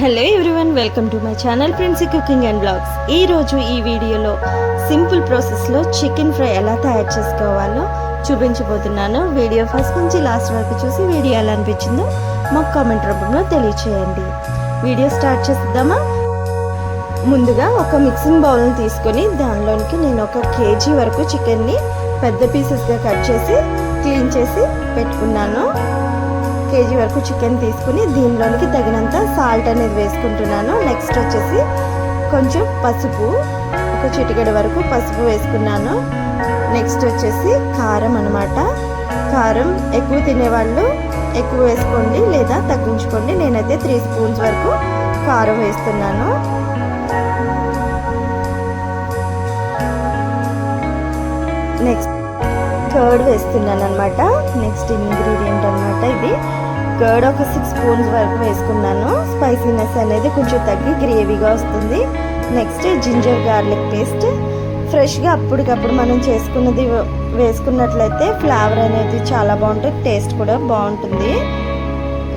Hello everyone welcome to my channel Princy cooking and blogs. ఈరోజు ఈ వీడియోలో simple ప్రాసెస్లో చికెన్ ఫ్రై ఎలా తయారు చేసుకోవాలో చూపించబోతున్నాను. వీడియో ఫస్ట్ నుంచి లాస్ట్ వరకు చూసి వీడియో ఎలా అనిపించిందో మాకు కామెంట్ రూపంలో తెలియచేయండి. వీడియో స్టార్ట్ చేద్దామా? ముందుగా ఒక మిక్సింగ్ బౌల్ని తీసుకొని దానిలోనికి నేను ఒక కేజీ వరకు చికెన్ని పెద్ద పీసెస్గా కట్ చేసి క్లీన్ చేసి పెట్టుకున్నాను. కేజీ వరకు చికెన్ తీసుకుని దీనిలోనికి తగిన సాల్ట్ అనేది వేసుకుంటున్నాను. నెక్స్ట్ వచ్చేసి కొంచెం పసుపు ఒక చిటికెడ వరకు పసుపు వేసుకున్నాను. నెక్స్ట్ వచ్చేసి కారం అనమాట కారం ఎక్కువ తినేవాళ్ళు ఎక్కువ వేసుకోండి లేదా తగ్గించుకోండి. నేనైతే త్రీ స్పూన్స్ వరకు కారం వేస్తున్నాను. నెక్స్ట్ కర్డ్ వేస్తున్నాను అనమాట నెక్స్ట్ ఇంగ్రీడియంట్ అనమాట ఇది. కర్డ్ ఒక సిక్స్ స్పూన్స్ వరకు వేసుకున్నాను. స్పైసీనెస్ అనేది కొంచెం తగ్గి గ్రేవీగా వస్తుంది. Next ginger garlic paste. ఫ్రెష్గా అప్పటికప్పుడు మనం చేసుకున్నది వేసుకున్నట్లయితే ఫ్లేవర్ అనేది చాలా బాగుంటుంది. టేస్ట్ కూడా బాగుంటుంది.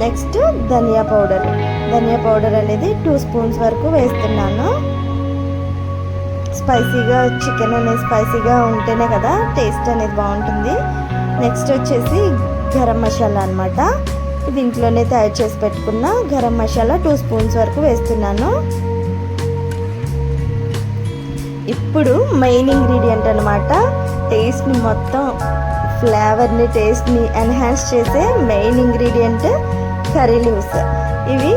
నెక్స్ట్ ధనియా పౌడర్. ధనియా పౌడర్ అనేది టూ స్పూన్స్ వరకు వేస్తున్నాను. స్పైసీగా చికెన్ అనేది స్పైసీగా ఉంటేనే కదా టేస్ట్ అనేది బాగుంటుంది. నెక్స్ట్ వచ్చేసి గరం మసాలా అనమాట ఇది ఇంట్లోనే తయారు చేసి పెట్టుకున్న గరం మసాలా టూ స్పూన్స్ వరకు వేస్తున్నాను. ఇప్పుడు మెయిన్ ఇంగ్రీడియంట్ అనమాట టేస్ట్ని మొత్తం ఫ్లేవర్ని టేస్ట్ని ఎన్హాన్స్ చేసే మెయిన్ ఇంగ్రీడియంట్ కర్రీ లీవ్స్. ఇవి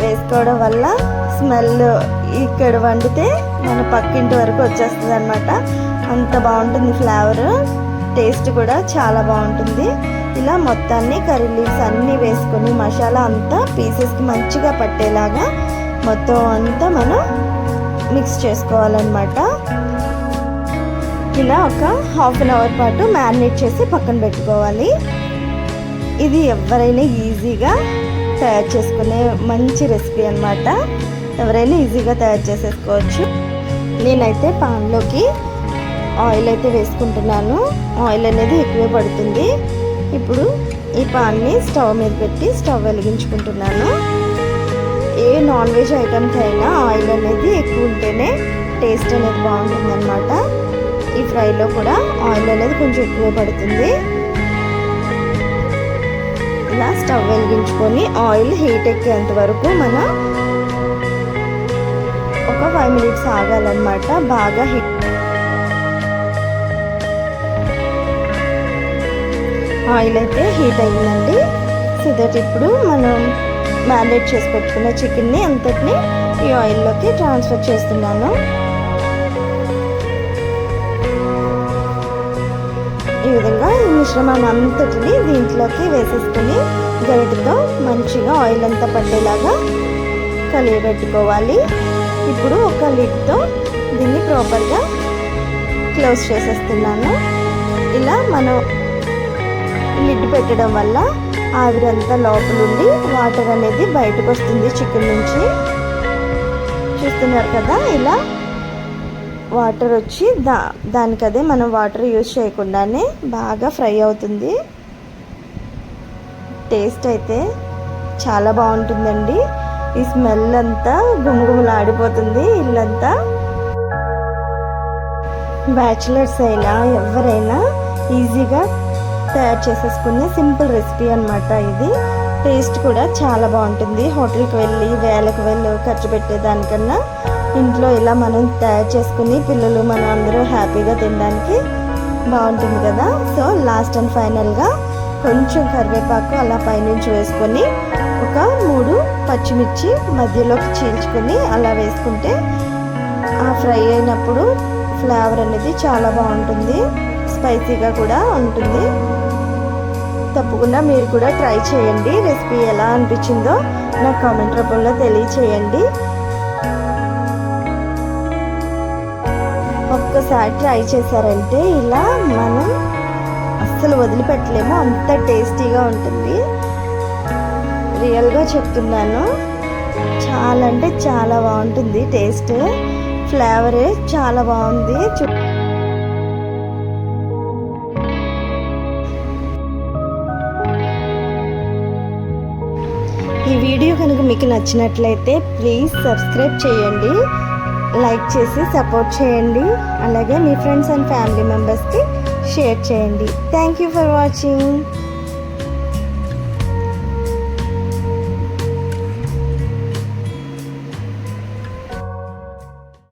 వేసుకోవడం వల్ల స్మెల్ ఇక్కడ వండితే మన పక్కింటి వరకు వచ్చేస్తుంది అనమాట అంత బాగుంటుంది ఫ్లేవర్ టేస్ట్ కూడా చాలా బాగుంటుంది. ఇలా మొత్తాన్ని కర్రీ లీవ్స్ అన్నీ వేసుకొని మసాలా అంతా పీసెస్కి మంచిగా పట్టేలాగా మొత్తం అంతా మనం మిక్స్ చేసుకోవాలన్నమాట. ఇలా ఒక హాఫ్ అన్ అవర్ పాటు మ్యారినేట్ చేసి పక్కన పెట్టుకోవాలి. ఇది ఎవరైనా ఈజీగా తయారు చేసుకునే మంచి రెసిపీ అనమాట ఎవరైనా ఈజీగా తయారు చేసేసుకోవచ్చు. నేనైతే పాన్లోకి ఆయిల్ అయితే వేసుకుంటున్నాను. ఆయిల్ అనేది ఎక్కువే పడుతుంది. ఇప్పుడు ఈ పాన్ని స్టవ్ మీద పెట్టి స్టవ్ వెలిగించుకుంటున్నాను. ఏ నాన్ వెజ్ ఐటమ్కి అయినా ఆయిల్ అనేది ఎక్కువ ఉంటేనే టేస్ట్ అనేది బాగుంటుంది అనమాట ఈ ఫ్రైలో కూడా ఆయిల్ అనేది కొంచెం ఎక్కువ పడుతుంది. ఇలా స్టవ్ వెలిగించుకొని ఆయిల్ హీట్ ఎక్కేంత వరకు మన ఒక ఫైవ్ మినిట్స్ ఆగాలన్నమాట. బాగా హీట్ ఆయిల్ అయితే హీట్ అయ్యిందండి. సో దట్ ఇప్పుడు మనం మ్యారినేట్ చేసి పెట్టుకున్న చికెన్ని అంతటిని ఈ ఆయిల్లోకి ట్రాన్స్ఫర్ చేస్తున్నాను. ఈ విధంగా ఈ మిశ్రమాన్ని అంతటిని దీంట్లోకి వేసేసుకుని గరిటతో మంచిగా ఆయిల్ అంతా పట్టేలాగా కలియబెట్టుకోవాలి. ఇప్పుడు ఒక లిడ్తో దీన్ని ప్రాపర్గా క్లోజ్ చేసేస్తున్నాను. ఇలా మనం లిడ్ పెట్టడం వల్ల ఆవిరంతా లోపలుండి వాటర్ అనేది బయటకు వస్తుంది చికెన్ నుంచి. చూస్తున్నారు కదా ఇలా వాటర్ వచ్చి దా దానికదే మనం వాటర్ యూజ్ చేయకుండానే బాగా ఫ్రై అవుతుంది. టేస్ట్ అయితే చాలా బాగుంటుందండి. ఈ స్మెల్ అంతా గుమగుమలాడిపోతుంది ఇల్లంతా. బ్యాచిలర్స్ అయినా ఎవరైనా ఈజీగా తయారు చేసేసుకునే సింపుల్ రెసిపీ అనమాట ఇది. టేస్ట్ కూడా చాలా బాగుంటుంది. హోటల్కి వెళ్ళి వేలకు వెళ్ళి ఖర్చు పెట్టేదానికన్నా ఇంట్లో ఇలా మనం తయారు చేసుకుని పిల్లలు మనం అందరూ హ్యాపీగా తినడానికి బాగుంటుంది కదా. సో లాస్ట్ అండ్ ఫైనల్గా కొంచెం కరివేపాకు అలా పైనుంచి వేసుకొని ఒక మూడు పచ్చిమిర్చి మధ్యలోకి చీల్చుకొని అలా వేసుకుంటే ఆ ఫ్రై అయినప్పుడు ఫ్లేవర్ అనేది చాలా బాగుంటుంది. స్పైసీగా కూడా ఉంటుంది. తప్పకుండా మీరు కూడా ట్రై చేయండి. రెసిపీ ఎలా అనిపించిందో నాకు కామెంట్ రూపంలో తెలియచేయండి. ఒక్కసారి ట్రై చేశారంటే ఇలా మనం అస్సలు వదిలిపెట్టలేము. అంత టేస్టీగా ఉంటుంది. రియల్గా చెప్తున్నాను. చాలా అంటే చాలా బాగుంటుంది. టేస్ట్ ఫ్లేవరే చాలా బాగుంది. చూ ఈ వీడియో కనుక మీకు నచ్చినట్లయితే ప్లీజ్ సబ్స్క్రైబ్ చేయండి లైక్ చేసి సపోర్ట్ చేయండి అలాగే మీ ఫ్రెండ్స్ అండ్ ఫ్యామిలీ మెంబర్స్కి షేర్ చేయండి. Thank you for watching